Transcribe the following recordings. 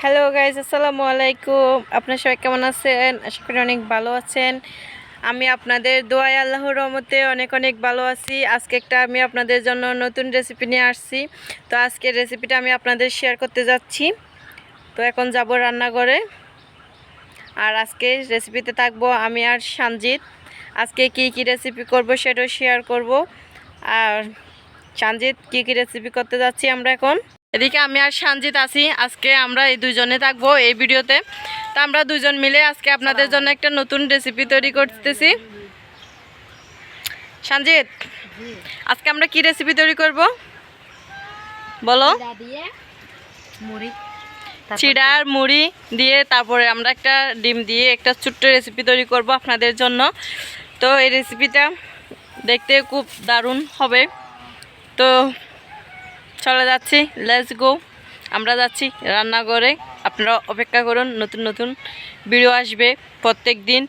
Hello guys আসসালামু আলাইকুম। আপনার সবাই কেমন আছেন? আশা করি অনেক ভালো আছেন। আমি আপনাদের দোয়াই আল্লাহর রহমতে অনেক অনেক ভালো আছি। আজকে একটা আমি আপনাদের জন্য নতুন রেসিপি নিয়ে আসছি। তো আজকের রেসিপিটা আমি আপনাদের শেয়ার করতে যাচ্ছি। তো এখন যাব রান্নাঘরে। আর আজকে রেসিপিতে থাকব আমি আর সঞ্জিত আজকে কি কি রেসিপি করব সেটাও শেয়ার করব। আর সঞ্জিত কি কি রেসিপি করতে যাচ্ছি আমরা এখন? এদিকে আমি আর সঞ্জিত আছি। আজকে আমরা এই দুজনে থাকব এই ভিডিওতে। তো আমরা দুজন মিলে আজকে আপনাদের জন্য একটা নতুন রেসিপি তৈরি করতেছি। সঞ্জিত আজকে আমরা কি রেসিপি তৈরি করব? বলো। চিড়ার মুড়ি দিয়ে তারপরে আমরা একটা ডিম দিয়ে একটা ছোট্ট রেসিপি তৈরি করব আপনাদের জন্য। তো এই রেসিপিটা দেখতে খুব দারুণ হবে। তো চলে যাচ্ছি লেটস গো আমরা যাচ্ছি রান্নাঘরে। আপনারা অপেক্ষা করুন, নতুন নতুন ভিডিও আসবে প্রত্যেক দিন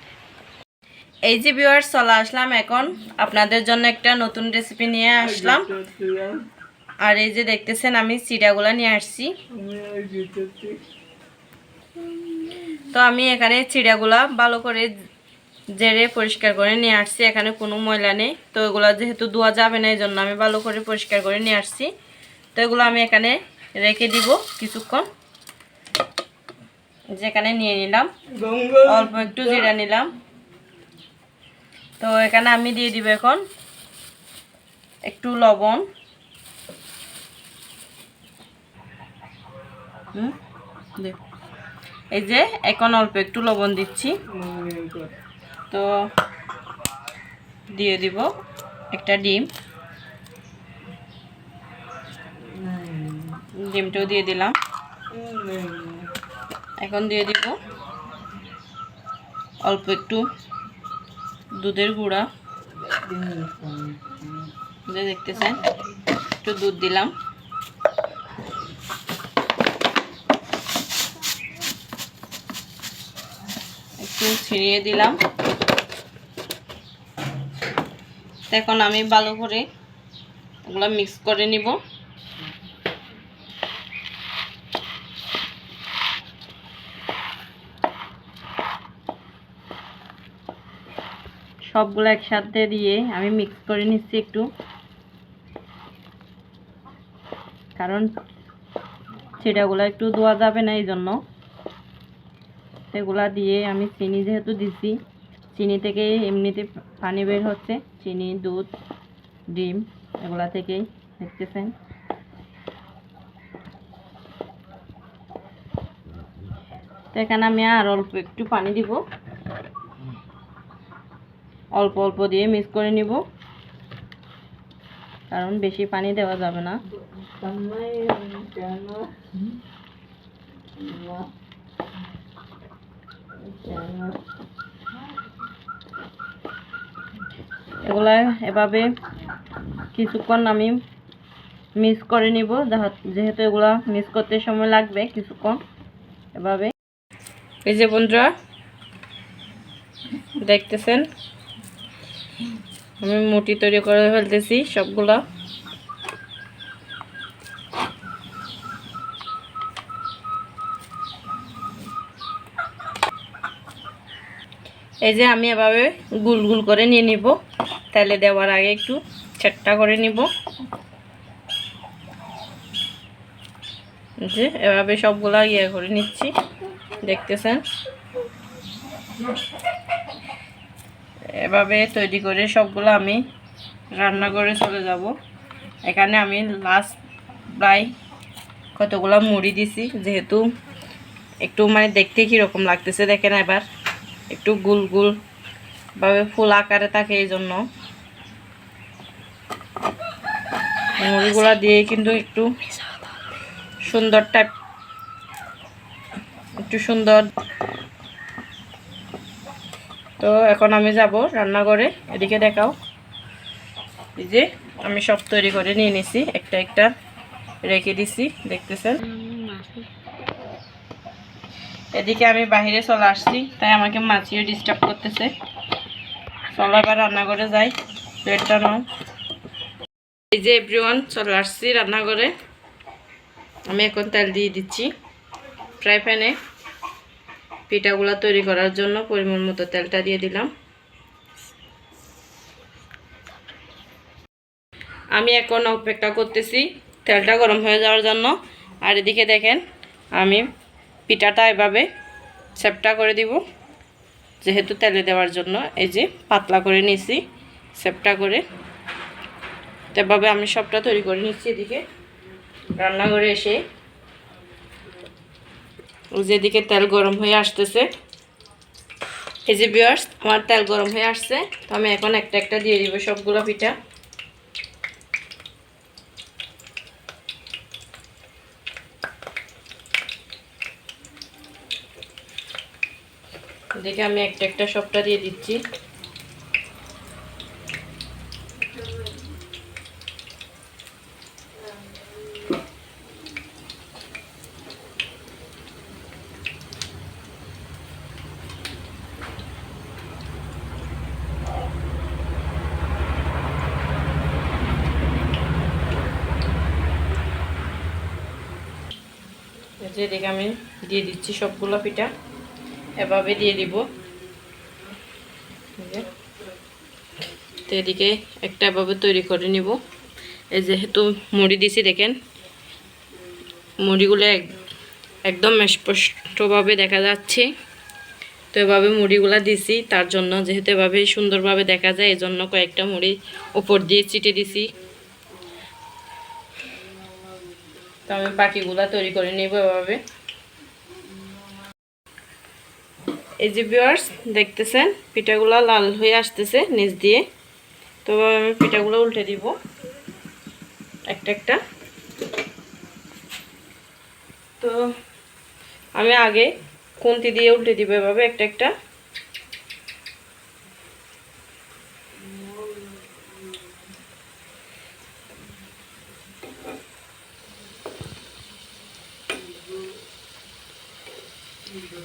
এই যে ভিউয়ার চলে আসলাম এখন। আপনাদের জন্য একটা নতুন রেসিপি নিয়ে আসলাম। আর এই যে দেখতেছেন, আমি চিড়াগুলা নিয়ে আসছি। তো আমি এখানে চিড়াগুলা ভালো করে জেরে পরিষ্কার করে নিয়ে আসছি। এখানে কোনো ময়লা নেই। তো এগুলো যেহেতু ধোয়া যাবে না, এই জন্য আমি ভালো করে পরিষ্কার করে নিয়ে আসছি। তো এগুলো আমি এখানে রেখে দিব কিছুক্ষণ। যেখানে নিয়ে নিলাম। অল্প একটু জিরা নিলাম। তো এখানে আমি দিয়ে দিব এখন একটু লবণ। এই যে এখন অল্প একটু লবণ দিচ্ছি। তো দিয়ে দিব একটা ডিম। ডিমটাও দিয়ে দিলাম। এখন দিয়ে দিব অল্প একটু দুধের গুঁড়া। যে দেখতেছেন, একটু দুধ দিলাম। একটু ছিঁড়িয়ে দিলাম। এখন আমি ভালো করে ওগুলো মিক্স করে নিব। সবগুলো একসাথে দিয়ে আমি মিক্স করে নিচ্ছি একটু। কারণ সেটাগুলো একটু ধোয়া যাবে না এই জন্য সেগুলা দিয়ে আমি চিনি যেহেতু দিছি, চিনি থেকে এমনিতে পানি বের হচ্ছে, চিনি, দুধ, ডিম এগুলা থেকেই, দেখতেছেন? এখানে আমি আর অল্প একটু পানি দিব। অল্প অল্প দিয়ে মিক্স করে নিব। কারণ বেশি পানি দেওয়া যাবে না। এগুলা এভাবে কিছুক্ষণ আমি মিক্স করে নিব, যাহা- যেহেতু এগুলা মিক্স করতে সময় লাগবে কিছুক্ষণ এভাবে। এই যে বন্ধুরা, দেখতেছেন? আমি মুটি তৈরি করে ফেলতেছি সবগুলা। এই যে আমি এভাবে গুল গুল করে নিয়ে নিব। তেলে দেওয়ার আগে একটু চারটা করে নিব। যে এভাবে সবগুলা ইয়ে করে নিচ্ছি, দেখতেছেন? এভাবে তৈরি করে সবগুলো আমি রান্না করে চলে যাব। এখানে আমি লাস্ট প্রায় কতগুলো মুড়ি দিছি, যেহেতু একটু মানে দেখতে কীরকম লাগতেছে দেখেন এবার। একটু গুল গুল ভাবে ফুল আকারে থাকে এই জন্য মুড়িগুলা দিয়ে কিন্তু একটু সুন্দর টাইপ একটু সুন্দর তো এখন আমি যাব রান্নাঘরে। এদিকে দেখাও। এই যে আমি সব তৈরি করে নিয়ে নিছি। একটা একটা রেখে দিছি, দেখতেছেন? এদিকে আমি বাহিরে চলে আসছি, তাই আমাকে মাছিও ডিস্টার্ব করতেছে। চলো এবার রান্নাঘরে যাই প্লেটটা নাও। এই যে এভরিওয়ান চলে আসছি রান্নাঘরে। আমি এখন তেল দিয়ে দিচ্ছি, ফ্রাই প্যানে। পিঠাগুলো তৈরি করার জন্য পরিমাণ মতো তেলটা দিয়ে দিলাম। আমি এখন অপেক্ষা করতেছি তেলটা গরম হয়ে যাওয়ার জন্য। আর এদিকে দেখেন, আমি পিঠাটা এভাবে সেপটা করে দিব, যেহেতু তেলে দেওয়ার জন্য। এই যে পাতলা করে নিছি সেপটা করে। এভাবে আমি সবটা তৈরি করে নিচ্ছি এদিকে। রান্নাঘরে এসে ওই যে এদিকে তেল গরম হয়ে আসতেছে। এই যে বিয়ার্স আমার তেল গরম হয়ে আসছে, তো আমি এখন একটা একটা দিয়ে দিব সবগুলো পিঠা। দেখে আমি একটা একটা সবটা দিয়ে দিচ্ছি। যে দেখে আমি দিয়ে দিচ্ছি সবগুলো পিঠা, এভাবে দিয়ে দিব। তো এদিকে একটা এভাবে তৈরি করে নিব। এই যেহেতু মুড়ি দিছি, দেখেন, মুড়িগুলো এক- একদম স্পষ্টভাবে দেখা যাচ্ছে। তো এভাবে মুড়িগুলা দিছি, তার জন্য যেহেতু এভাবে সুন্দরভাবে দেখা যায় এই জন্য কয়েকটা মুড়ি উপর দিয়ে চিটে দিছি। তো আমি বাকিগুলা তৈরি করে নিব এভাবে। এই যে ভিউয়ার্স দেখতেছেন, পিঠাগুলো লাল হয়ে আসতেছে নিচ দিয়ে। তো আমি পিঠাগুলো উল্টে দিব। একটা একটা। তো আমি আগে খুন্তি দিয়ে উল্টে দিব এভাবে, একটা একটা। এই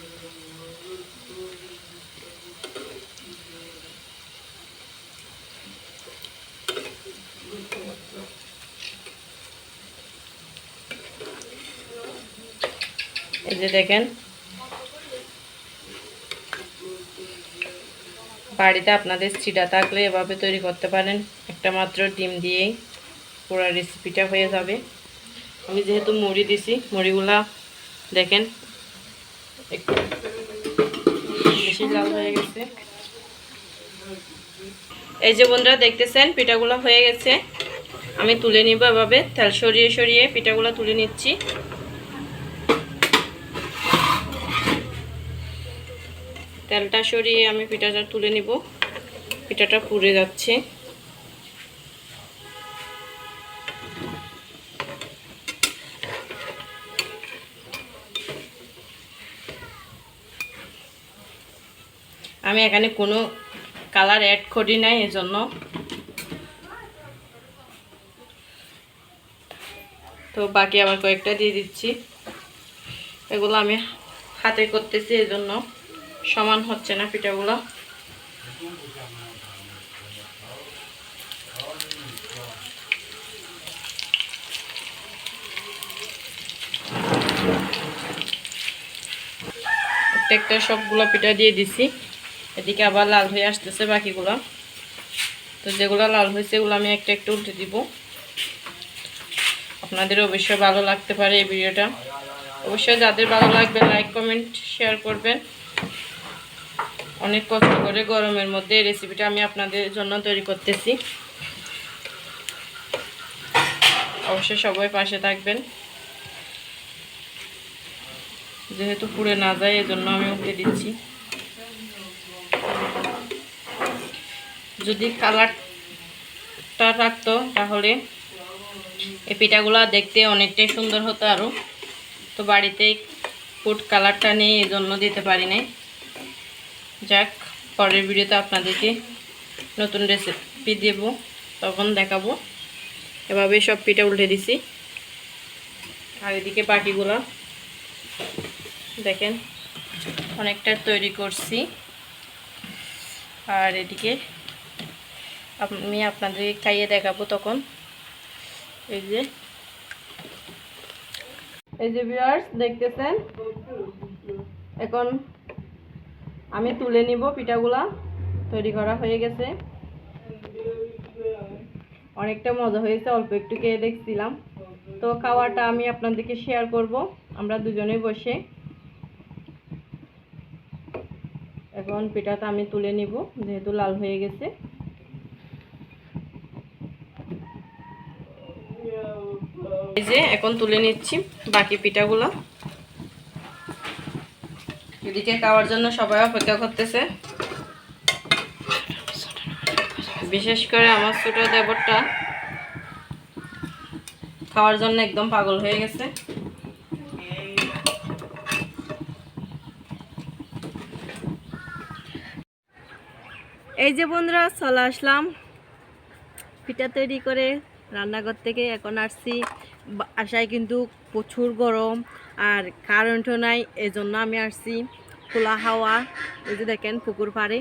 যে দেখেন, বাড়িতে আপনাদের চিড়া থাকলে এভাবে তৈরি করতে পারেন। একটা মাত্র ডিম দিয়েই পুরো রেসিপিটা হয়ে যাবে। আমি যেহেতু মুড়ি দিছি, মুড়িগুলা দেখেন এই যে বন্ধুরা, দেখতেছেন, পিঠাগুলো হয়ে গেছে। আমি তুলে নিব এভাবে। তেল সরিয়ে সরিয়ে পিঠাগুলো তুলে নিচ্ছি। তেলটা সরিয়ে আমি পিঠাটা তুলে নিব। পিঠাটা পুড়ে যাচ্ছে। আমি এখানে কোনো কালার অ্যাড করি নাই, এজন্য। তো বাকি আবার কয়েকটা দিয়ে দিচ্ছি। এগুলো আমি হাতে করতেছি, এজন্য সমান হচ্ছে না পিঠাগুলো। একটা সবগুলো পিঠা দিয়ে দিছি। এদিকে আবার লাল হয়ে আসতেছে বাকিগুলো। তো যেগুলো লাল হয়েছে এগুলো আমি একটা একটা উল্টে দিব। আপনাদের অবশ্যই ভালো লাগতে পারে এই ভিডিওটা। অবশ্যই যাদের ভালো লাগবে লাইক কমেন্ট শেয়ার করবেন। অনেক কষ্ট করে গরমের মধ্যে এই রেসিপিটা আমি আপনাদের জন্য তৈরি করতেছি। অবশ্যই সবাই পাশে থাকবেন। যেহেতু পুড়ে না যায়, এজন্য আমি উঠে দিচ্ছি। যদি কালারটা থাকতো তাহলে এই পিঠাগুলো দেখতে অনেকটাই সুন্দর হতো আরও তো বাড়িতে ফুড কালারটা নিয়ে এই জন্য দিতে পারি নাই। যাক, পরের ভিডিওতে আপনাদেরকে নতুন রেসিপি দেব, তখন দেখাবো। এভাবে সব পিঠা উল্টে দিছি। আর এদিকে বাকিগুলো দেখেন, অনেকটা তৈরি করছি। আর এদিকে আমি আপনাদেরকে খাইয়ে দেখাবো তখন। এই যে। এই যে ভিউয়ার্স দেখতেছেন? এখন আমি তুলে নিব পিঠাগুলা। তৈরি করা হয়ে গেছে। অনেকটা মজা হয়েছে, অল্প একটু খেয়ে দেখছিলাম। তো খাওয়াটা আমি আপনাদেরকে শেয়ার করব। আমরা দুজনে বসে এখন পিঠাটা আমি তুলে নিব, যেহেতু লাল হয়ে গেছে। এই যে এখন তুলে নিচ্ছি বাকি পিঠাগুলো। এদিকে খাওয়ার জন্য সবাই অপেক্ষা করতেছে। বিশেষ করে আমার ছোট দেবরটা। খাওয়ার জন্য একদম পাগল হয়ে গেছে। এই যে বন্ধুরা, চলে আসলাম। পিঠা তৈরি করে রান্নাঘর থেকে এখন আসছি। আসায় কিন্তু প্রচুর গরম আর কারেন্টও নাই, এজন্য আমি আসছি খোলা হাওয়া। এই যে দেখেন, পুকুর পাড়ে,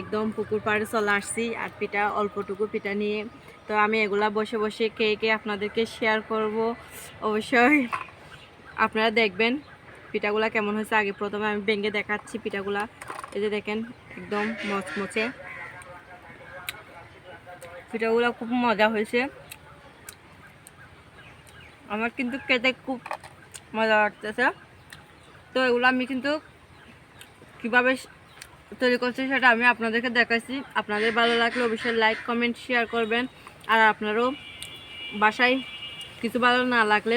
একদম পুকুর পাড়ে চলে আসছি আর পিঠা, অল্পটুকু পিঠা নিয়ে। তো আমি এগুলা বসে বসে কে কে আপনাদেরকে শেয়ার করব। অবশ্যই আপনারা দেখবেন পিঠাগুলা কেমন হয়েছে। আগে প্রথমে আমি ভেঙে দেখাচ্ছি পিঠাগুলা। এই যে দেখেন, একদম মচমচে। পিঠাগুলো খুব মজা হয়েছে। আমার কিন্তু খেতে খুব মজা লাগতেছে। তো এগুলো আমি কিন্তু কীভাবে তৈরি করছি সেটা আমি আপনাদেরকে দেখাচ্ছি। আপনাদের ভালো লাগলে অবশ্যই লাইক কমেন্ট শেয়ার করবেন। আর আপনারও বাসায় কিছু ভালো না লাগলে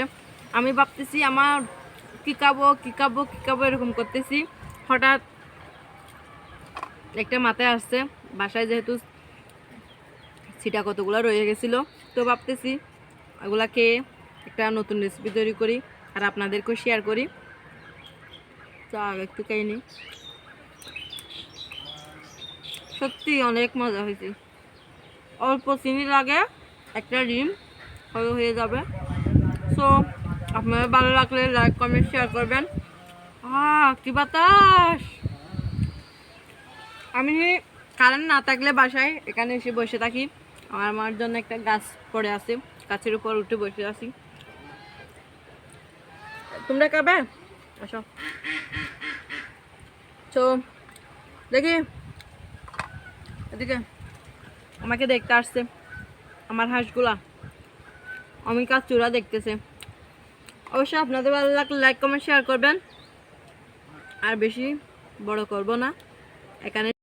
আমি ভাবতেছি আমার কী খাব কী খাব কী খাব এরকম করতেছি। হঠাৎ একটা মাথায় আসছে, বাসায় যেহেতু সিটা কতগুলো রয়ে গেছিল, তো ভাবতেছি এগুলা খেয়ে একটা নতুন রেসিপি তৈরি করি আর আপনাদেরকেও শেয়ার করি। তো একটু খেয়ে নিই। সত্যি অনেক মজা হয়েছে। অল্প চিনি লাগে একটা ডিম হয়ে যাবে। সো আপনাদের ভালো লাগলে লাইক কমেন্ট শেয়ার করবেন। আহ, কি বাতাস! আমি কারেন্ট না থাকলে বাসায় এখানে এসে বসে থাকি। আমার আমার জন্য একটা গাছ পড়ে আছে, গাছের উপর উঠে বসে আছি। তোমরা খাবে? আসো। তো, দেখি। এদিকে, আমাকে দেখতে আসছে। আমার হাঁসগুলা। আমি কাজ চূড়া দেখতেছে। অবশ্যই আপনাদের ভালো লাগলে লাইক কমেন্ট শেয়ার করবেন। আর বেশি বড় করব না। এখানে